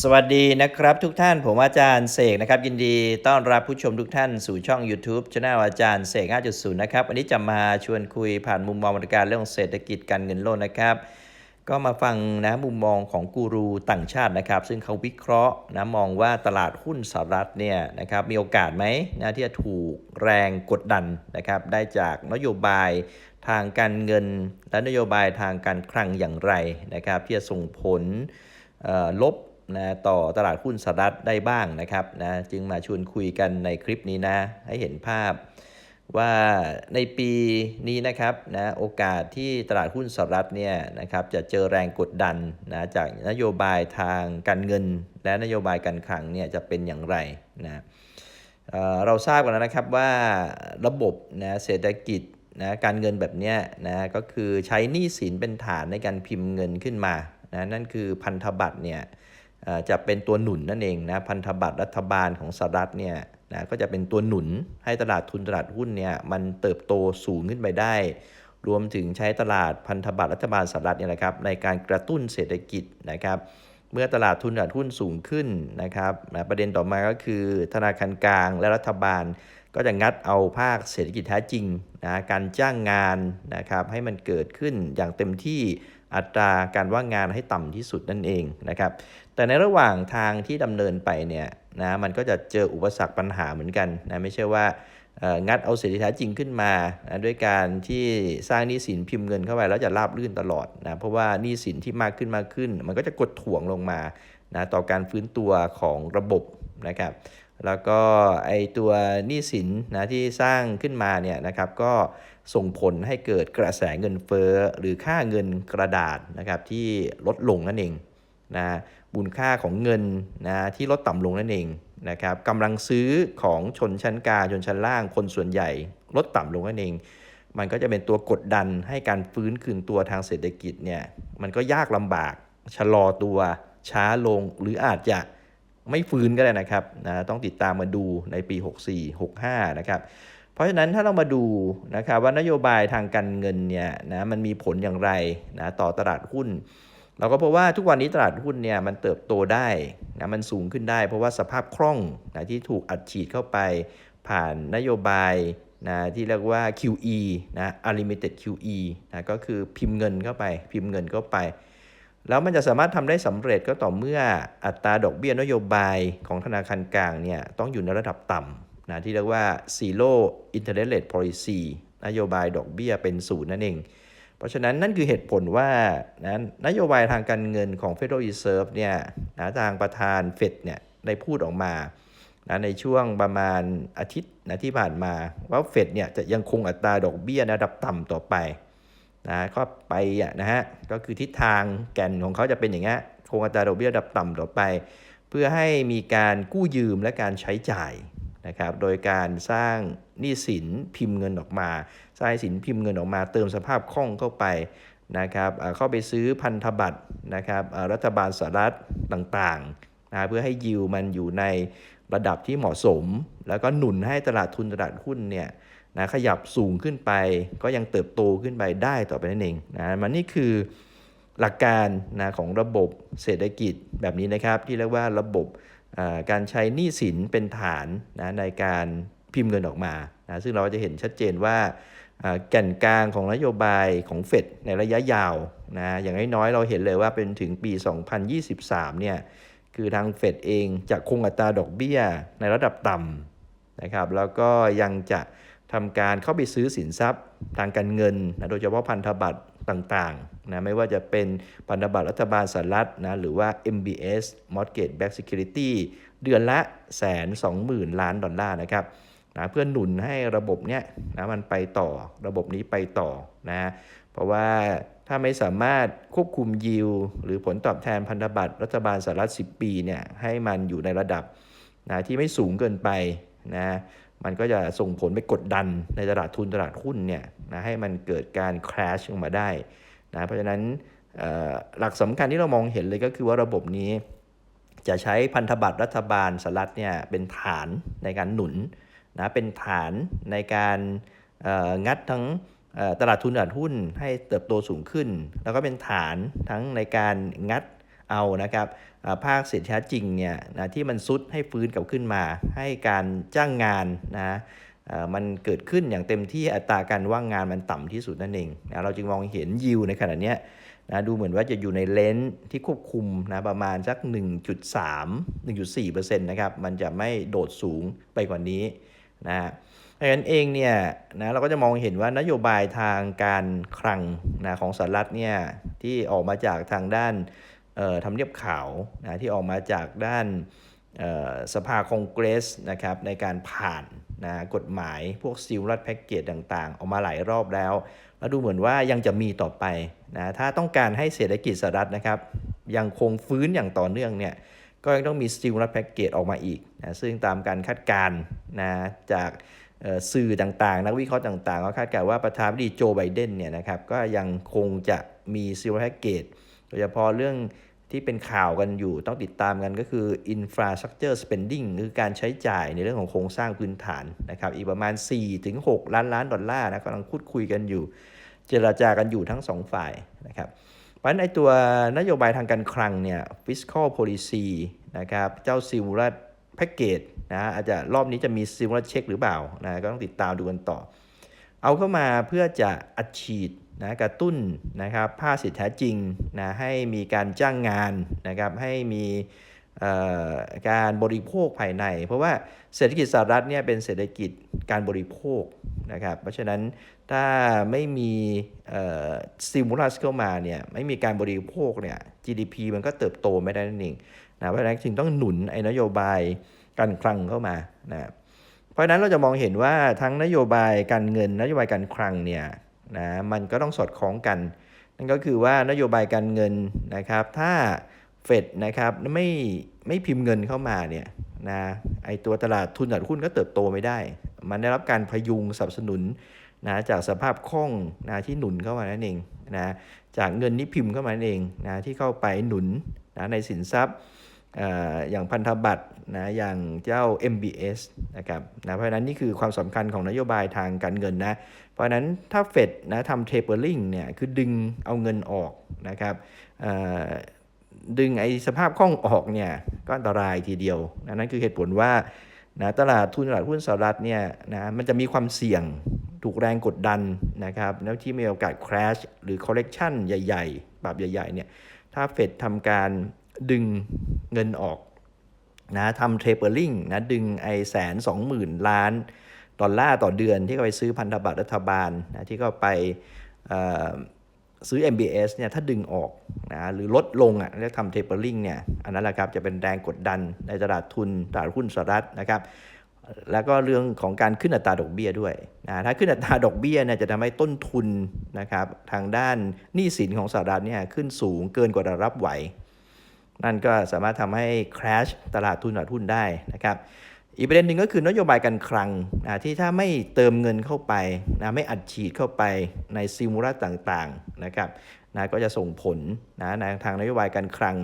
สวัสดีนะครับทุกท่านผมอาจารย์เสกนะครับ ยินดีต้อนรับผู้ชมทุกท่านสู่ช่อง YouTube c h anel อาจารย์เสก 5.0 นะครับ วันนี้จะมาชวนคุยผ่านมุมมองบรรการเรื่องเศรษฐกิจการเงินโลกนะครับ ก็มาฟังนะมุมมองของกูรูต่างชาตินะครับ ซึ่งเขาวิเคราะห์นะมองว่าตลาดหุ้นสหรัฐเนี่ยนะครับมีโอกาสไหมนะที่จะถูกแรงกดดันนะครับได้จากนโยบายทางการเงิน และนโยบายทางการคลังอย่างไรนะครับที่จะส่งผลลบ นะต่อตลาดหุ้นสหรัฐได้บ้างนะครับนะจึงมาชวนคุยกันในคลิปนี้นะ ให้เห็นภาพว่าในปีนี้นะครับนะโอกาสที่ตลาดหุ้นสหรัฐเนี่ยนะครับจะเจอแรงกดดันนะจากนโยบายทางการเงิน และนโยบายการคลังเนี่ยจะเป็นอย่างไรนะเเราทราบกันแล้วนะครับว่าระบบนะเศรษฐกิจนะการเงินแบบเนี้ยนะก็คือใช้หนี้สินเป็นฐานในการพิมพ์เงินขึ้นมานะนั่นคือพันธบัตรเนี่ย จะเป็นตัวหนุนนั่นเองนะพันธบัตรรัฐบาลของสหรัฐเนี่ยนะก็จะเป็นตัวหนุนให้ตลาดทุนตลาดหุ้นเนี่ยมันเติบโตสูงขึ้นไปได้ รวมถึงใช้ตลาดพันธบัตรรัฐบาลสหรัฐเนี่ยนะครับในการกระตุ้นเศรษฐกิจนะครับ เมื่อตลาดทุนตลาดหุ้นสูงขึ้นนะครับนะประเด็นต่อมาก็คือ ธนาคารกลางและรัฐบาล ก็จะงัดเอาภาคเศรษฐกิจแท้จริงนะการจ้างงานนะครับให้มันเกิดขึ้นอย่างเต็มที่ อัตราการว่างงานให้ต่ำที่สุดนั่นเองนะครับ แต่ในระหว่างทางที่ดำเนินไปเนี่ยนะมันก็จะเจออุปสรรคปัญหาเหมือนกันนะไม่ใช่ว่างัดเอาเศรษฐกิจแท้จริงขึ้นมานะด้วยการที่สร้างหนี้สินพิมพ์เงินเข้าไปแล้วจะราบลื่นตลอดนะเพราะว่าหนี้สินที่มากขึ้นมากขึ้น มันก็จะกดถ่วงลงมานะต่อการฟื้นตัวของระบบนะครับ แล้วก็ไอตัวหนี้สินนะที่สร้างขึ้นมาเนี่ยนะครับก็ส่งผลให้เกิดกระแสเงินเฟ้อหรือค่าเงินกระดาษนะครับที่ลดลงนั่นเองนะมูลค่าของเงินนะที่ลดต่ำลงนั่นเองนะครับกำลังซื้อของชนชั้นกลางชนชั้นล่างคนส่วนใหญ่ ลดต่ำลงนั่นเอง มันก็จะเป็นตัวกดดันให้การฟื้นคืนตัวทางเศรษฐกิจเนี่ยมันก็ยากลำบากชะลอตัวช้าลงหรืออาจจะ ไม่ฟื้นก็ได้นะครับนะต้องติดตามมาดูในปี 64 65 นะครับ เพราะฉะนั้นถ้าเรามาดูนะครับว่านโยบายทางการเงินเนี่ยนะมันมีผลอย่างไรนะต่อตลาดหุ้น เราก็พบว่าทุกวันนี้ตลาดหุ้นเนี่ยมันเติบโตได้นะมันสูงขึ้นได้ เพราะว่าสภาพคล่องนะที่ถูกอัดฉีดเข้าไปผ่านนโยบายนะที่เรียกว่า QE นะ unlimited QE นะก็คือพิมพ์เงินเข้าไป พิมพ์เงินเข้าไป แล้วมันจะสามารถทำได้สำเร็จก็ต่อเมื่ออัตราดอกเบี้ยนโยบายของธนาคารกลางเนี่ยต้องอยู่ในระดับต่ำนะที่เรียกว่า zero interest rate policy นโยบายดอกเบี้ยเป็นศูนย์นั่นเอง เพราะฉะนั้นนั่นคือเหตุผลว่านะนโยบายทางการเงินของ Federal Reserve เนี่ยนะทางประธานเฟดเนี่ยได้พูดออกมานะในช่วงประมาณอาทิตย์นะที่ผ่านมาว่าเฟดเนี่ยจะยังคงอัตราดอกเบี้ยในระดับต่ำต่อไป นะก็ไปนะฮะก็คือทิศทางแก่นของเขาจะเป็นอย่างเงี้ยคงอัตราดอกเบี้ยระดับต่ำต่อไป เพื่อให้มีการกู้ยืมและการใช้จ่ายนะครับโดยการสร้างหนี้สินพิมพ์เงินออกมา สร้างสินพิมพ์เงินออกมา เติมสภาพคล่องเข้าไปนะครับเข้าไปซื้อพันธบัตรนะครับรัฐบาลสหรัฐต่างๆนะเพื่อให้ยิวมันอยู่ในระดับที่เหมาะสม แล้วก็หนุนให้ตลาดทุนตลาดหุ้นเนี่ย นะขยับสูงขึ้นไป ก็ยังเติบโตขึ้นไปได้ต่อไปนั่นเองนะมันนี่คือหลักการนะของระบบเศรษฐกิจแบบนี้นะครับ ที่เรียกว่าระบบการใช้หนี้สินเป็นฐานนะในการพิมพ์เงินออกมานะซึ่งเราจะเห็นชัดเจนว่าอ่าแก่นกลางของนโยบายของเฟดในระยะยาวนะอย่างน้อยๆเราเห็นเลยว่าเป็นถึงปี 2023 เนี่ยคือทางเฟดเองจะคงอัตราดอกเบี้ยในระดับต่ำนะครับแล้วก็ยังจะ ทำการเข้าไปซื้อสินทรัพย์ทางการเงินนะโดยเฉพาะพันธบัตรต่างๆนะไม่ว่าจะเป็นพันธบัตรรัฐบาลสหรัฐนะหรือว่า MBS Mortgage Backed Security เดือนละแสนสองหมื่นล้านดอลลาร์นะครับนะเพื่อหนุนให้ระบบเนี้ยนะมันไปต่อระบบนี้ไปต่อนะเพราะว่าถ้าไม่สามารถควบคุมยิวหรือผลตอบแทนพันธบัตรรัฐบาลสหรัฐ 10 ปีเนี่ยให้มันอยู่ในระดับนะที่ไม่สูงเกินไปนะ มันก็จะส่งผลไปกดดันในตลาดทุนตลาดหุ้นเนี่ยนะให้มันเกิดการ crash ลงมาได้นะเพราะฉะนั้นหลักสำคัญที่เรามองเห็นเลยก็คือว่าระบบนี้ จะใช้พันธบัตรรัฐบาลสหรัฐเนี่ยเป็นฐานในการหนุนนะเป็นฐานในการงัดทั้งตลาดทุนตลาดหุ้นให้เติบโตสูงขึ้น แล้วก็เป็นฐานทั้งในการงัด เอานะครับภาคสินค้าจริงเนี่ยนะที่มันซุดให้ฟื้นกลับขึ้นมา ให้การจ้างงานนะมันเกิดขึ้นอย่างเต็มที่อัตราการว่างงานมันต่ำที่สุดนั่นเองนะเราจึงมองเห็นยิวในขณะนี้นะดูเหมือนว่าจะอยู่ในเลนส์ที่ควบคุมนะประมาณสัก 1.3 1.4%นะครับมันจะไม่โดดสูงไปกว่านี้นะดังนั้นเองเนี่ยนะเราก็จะมองเห็นว่านโยบายทางการคลังนะของสหรัฐเนี่ยที่ออกมาจากทางด้าน ทำเนียบขาวนะที่ออกมาจากด้านสภาคองเกรสนะครับในการผ่านนะกฎหมายพวกซิลรัดแพ็กเกจต่างๆ ออกมาหลายรอบแล้ว แล้วดูเหมือนว่ายังจะมีต่อไปนะถ้าต้องการให้เศรษฐกิจสหรัฐนะครับยังคงฟื้นอย่างต่อเนื่องเนี่ยก็ยังต้องมีสติลรั p แพ็กเกจออกมาอีกนะซึ่งตามการคาดการณ์นะจากสื่อต่างๆ นักวิเคราะห์ต่างๆ ก็คาดการณ์ว่าประธานาธิบดีโจไบเดนเนี่ยนะครับก็ยังคงจะมีซิลรั p แพ็กเกจ โดยเฉพาะเรื่องที่เป็นข่าวกันอยู่ต้องติดตามกันก็คือ infrastructure spending คือการใช้จ่ายในเรื่องของโครงสร้างพื้นฐานนะครับ อีกประมาณ 4-6 ล้านล้านดอลลาร์นะกำลังพูดคุยกันอยู่ เจรจากันอยู่ทั้งสองฝ่ายนะครับเพราะฉะนั้นไอตัวนโยบายทางการคลังเนี่ย fiscal policy นะครับ เจ้าซิมูลัสแพ็กเกจนะอาจจะรอบนี้จะมีซิมูลัสเช็คหรือเปล่านะก็ต้องติดตามดูกันต่อ เอาเข้ามาเพื่อจะอัดฉีด นะกระตุ้นนะครับภาคสิทธิแท้จริงนะให้มีการจ้างงานนะครับให้มีการบริโภคภายใน เพราะว่าเศรษฐกิจสหรัฐเนี่ยเป็นเศรษฐกิจการบริโภคนะครับเพราะฉะนั้นถ้าไม่มีสติมูลัสเข้ามาเนี่ยไม่มีการบริโภคเนี่ย GDP มันก็เติบโตไม่ได้นั่นเองนะเพราะฉะนั้นจึงต้องหนุนไอ้นโยบายการคลังเข้ามานะเพราะฉะนั้นเราจะมองเห็นว่าทั้งนโยบายการเงินนโยบายการคลังเนี่ย นะมันก็ต้องสอดคล้องกัน นั่นก็คือว่านโยบายการเงินนะครับถ้าเฟดนะครับไม่ไม่พิมพ์เงินเข้ามาเนี่ยนะไอตัวตลาดทุนตลาดหุ้นก็เติบโตไม่ได้ มันได้รับการพยุงสนับสนุนนะจากสภาพคล่องนะที่หนุนเข้ามานั่นเองนะจากเงินที่พิมพ์เข้ามานั่นเองนะที่เข้าไปหนุนนะในสินทรัพย์เอ่ออย่างพันธบัตรนะอย่างเจ้า MBS นะครับนะเพราะฉะนั้นนี่คือความสำคัญของนโยบายทางการเงินนะ เพราะนั้นถ้าเฟดนะทำ tapering เนี่ยคือดึงเอาเงินออกนะครับดึงไอ้สภาพคล่องออกเนี่ยก็อันตรายทีเดียวนะนั่นคือเหตุผลว่านะตลาดทุนตลาดหุ้นสหรัฐเนี่ยนะมันจะมีความเสี่ยงถูกแรงกดดันนะครับแล้วที่มีโอกาส crash หรือ correction ใหญ่ๆแบบใหญ่ๆเนี่ยถ้าเฟดทำการดึงเงินออกนะทำเทปเปอร์ลิงนะดึงไอแสนสองหมื่นล้าน ดอลลาร์ต่อเดือนที่เขาไปซื้อพันธบัตรรัฐบาลนะที่เขาไปซื้อ MBS เนี่ยถ้าดึงออกนะหรือลดลงอะเรียกทำเทปเปอร์ลิงเนี่ยอันนั้นแหละครับจะเป็นแรงกดดันในตลาดทุนตลาดหุ้นสหรัฐนะครับแล้วก็เรื่องของการขึ้นอัตราดอกเบี้ยด้วยนะถ้าขึ้นอัตราดอกเบี้ยเนี่ยจะทำให้ต้นทุนนะครับทางด้านหนี้สินของสหรัฐเนี่ยขึ้นสูงเกินกว่ารารับไหว นั่นก็สามารถทำให้ crash ตลาดทุนตลาดหุ้นได้นะครับ อีกประเด็นหนึ่งก็คือนโยบายการคลังนะที่ถ้าไม่เติมเงินเข้าไปนะไม่อัดฉีดเข้าไปในซิมูลัสต่างๆนะครับนะก็จะส่งผลนะในทางนโยบายการคลัง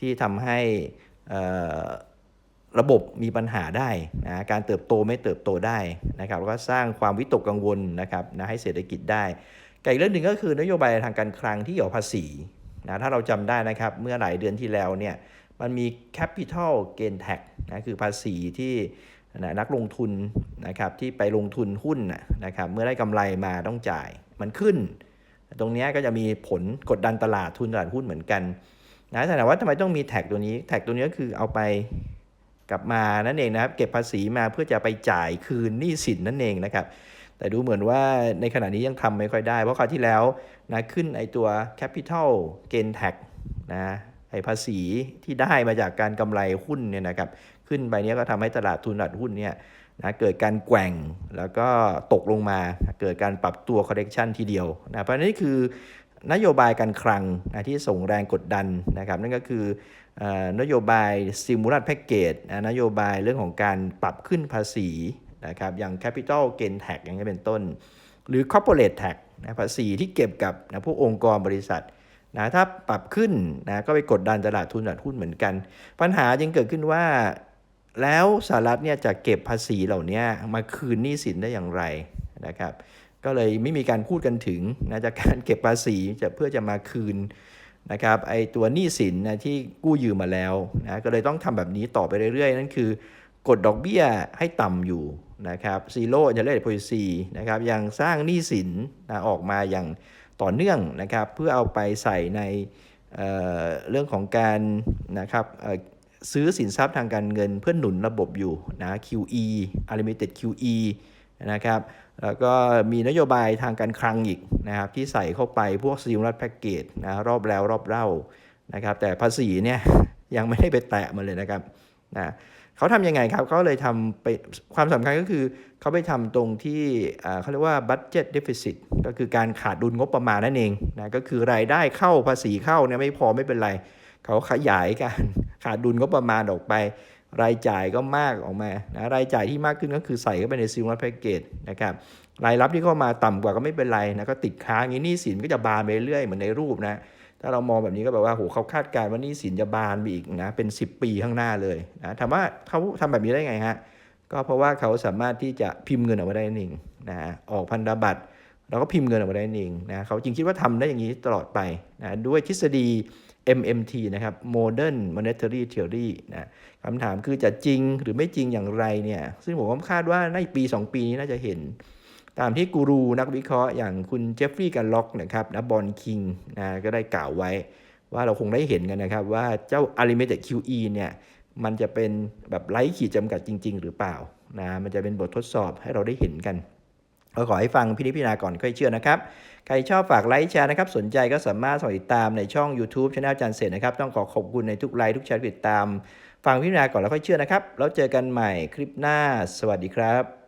ที่ทำให้ระบบมีปัญหาได้นะการเติบโตไม่เติบโตได้นะครับแล้วก็สร้างความวิตกกังวลนะครับนะให้เศรษฐกิจได้กับอีกเรื่องหนึ่งก็คือนโยบายทางการคลังที่เกี่ยวภาษีนะถ้าเราจำได้นะครับเมื่อหลายเดือนที่แล้วเนี่ย มันมี capital gain tax นะคือภาษีที่นะนักลงทุนนะครับที่ไปลงทุนหุ้นนะครับเมื่อได้กำไรมาต้องจ่ายมันขึ้น ตรงนี้ก็จะมีผลกดดันตลาดทุนตลาดหุ้นเหมือนกันนะแต่ว่าทำไมต้องมีแท็กตัวนี้แท็กตัวนี้ก็คือเอาไปกลับมานั่นเองนะครับ เก็บภาษีมาเพื่อจะไปจ่ายคืนหนี้สินนั่นเองนะครับแต่ดูเหมือนว่าในขณะนี้ยังทำไม่ค่อยได้ เพราะคราวที่แล้วนะขึ้นไอตัว capital gain tax นะ อภาษีที่ได้มาจากการกำไรหุ้นเนี่ยนะครับขึ้นไปเนี้ยก็ทำให้ตลาดทุนตลาดหุ้นเนี่ยนะเกิดการแกว่งแล้วก็ตกลงมาเกิดการปรับตัว correction ทีเดียวนะเพราะนี่คือนโยบายการคลังนะที่ส่งแรงกดดันนะครับนั่นก็คือนโยบาย stimulus package นะนโยบายเรื่องของการปรับขึ้นภาษีนะครับอย่าง capital gain tax อย่างนี้เป็นต้น หรือ corporate tax นะภาษีที่เก็บกับนะพวกองค์กรบริษัท นะถ้าปรับขึ้นนะก็ไปกดดันตลาดทุนตลาดหุ้นเหมือนกัน ปัญหาจึงเกิดขึ้นว่า แล้วสหรัฐเนี่ยจะเก็บภาษีเหล่านี้มาคืนหนี้สินได้อย่างไรนะครับ ก็เลยไม่มีการพูดกันถึงนะจากการเก็บภาษีจะเพื่อจะมาคืนนะครับไอตัวหนี้สินนะที่กู้ยืมมาแล้วนะก็เลยต้องทำแบบนี้ต่อไปเรื่อยๆ นั่นคือกดดอกเบี้ยให้ต่ำอยู่นะครับซีโร่จะเรียกโพลิซีนะครับยังสร้างหนี้สินนะออกมาอย่าง ต่อเนื่องนะครับเพื่อเอาไปใส่ในเเรื่องของการนะครับซื้อสินทรัพย์ทางการเงินเพื่อหนุนระบบอยู่นะ QE Unlimited QE นะครับแล้วก็มีนโยบายทางการคลังอีกนะครับที่ใส่เข้าไปพวกซิลลัดแพ็กเกจนะรอบแล้วรอบเล่านะครับแต่ภาษีเนี่ยยังไม่ได้ไปแตะมันเลยนะครับนะ เขาทำยังไงครับ เขาเลยทำไปความสำคัญก็คือเขาไปทำตรงที่เขาเรียกว่า budget deficit ก็คือการขาดดุลงบประมาณนั่นเองนะก็คือรายได้เข้าภาษีเข้าเนี่ยไม่พอไม่เป็นไร เขาขยายการขาดดุลงบประมาณออกไป รายจ่ายก็มากออกมานะรายจ่ายที่มากขึ้นก็คือใส่เข้าไปในซิลลัดแพ็กเกจนะครับรายรับที่เข้ามาต่ำกว่าก็ไม่เป็นไรนะก็ติดค้างอย่างนี้หนี้สินก็จะบานไปเรื่อยเหมือนในรูปนะ ถ้าเรามองแบบนี้ก็แบบว่าโหเขาคาดการณ์ว่านี้สินจะบานไปอีกนะเป็น 10 ปีข้างหน้าเลยนะถามว่าเขาทำแบบนี้ได้ไงฮะก็เพราะว่าเขาสามารถที่จะพิมพ์เงินออกมาได้นั่นเองนะออกพันธบัตรแล้วก็พิมพ์เงินออกมาได้นั่นเองนะเขาจริงคิดว่าทำได้อย่างนี้ตลอดไปนะด้วยทฤษฎี MMT นะครับ Modern Monetary Theory นะคำถามคือจะจริงหรือไม่จริงอย่างไรเนี่ย ซึ่งผมคาดว่าในปี 2 ปีนี้น่าจะเห็น ตามที่กูรูนักวิเคราะห์อย่างคุณเจฟฟรีย์กันล็อกนะครับนะบอลคิงนะก็ได้กล่าวไว้ ว่าเราคงได้เห็นกันนะครับว่าเจ้า Unlimited QE เนี่ยมันจะเป็นแบบไร้ขีดจำกัดจริง ๆ หรือเปล่านะมันจะเป็นบททดสอบให้เราได้เห็นกันก็ขอให้ฟังพินิจพิจารณาก่อนค่อยเชื่อนะครับ ใครชอบฝากไลค์แชร์นะครับ สนใจก็สามารถสมัครติดตามในช่อง YouTube ช anel จารย์เสร็จนะครับ ต้องขอขอบคุณในทุกไลค์ทุกแชร์ติดตาม ฟังพิจารณาก่อนแล้วค่อยเชื่อนะครับ แล้วเจอกันใหม่คลิปหน้า สวัสดีครับ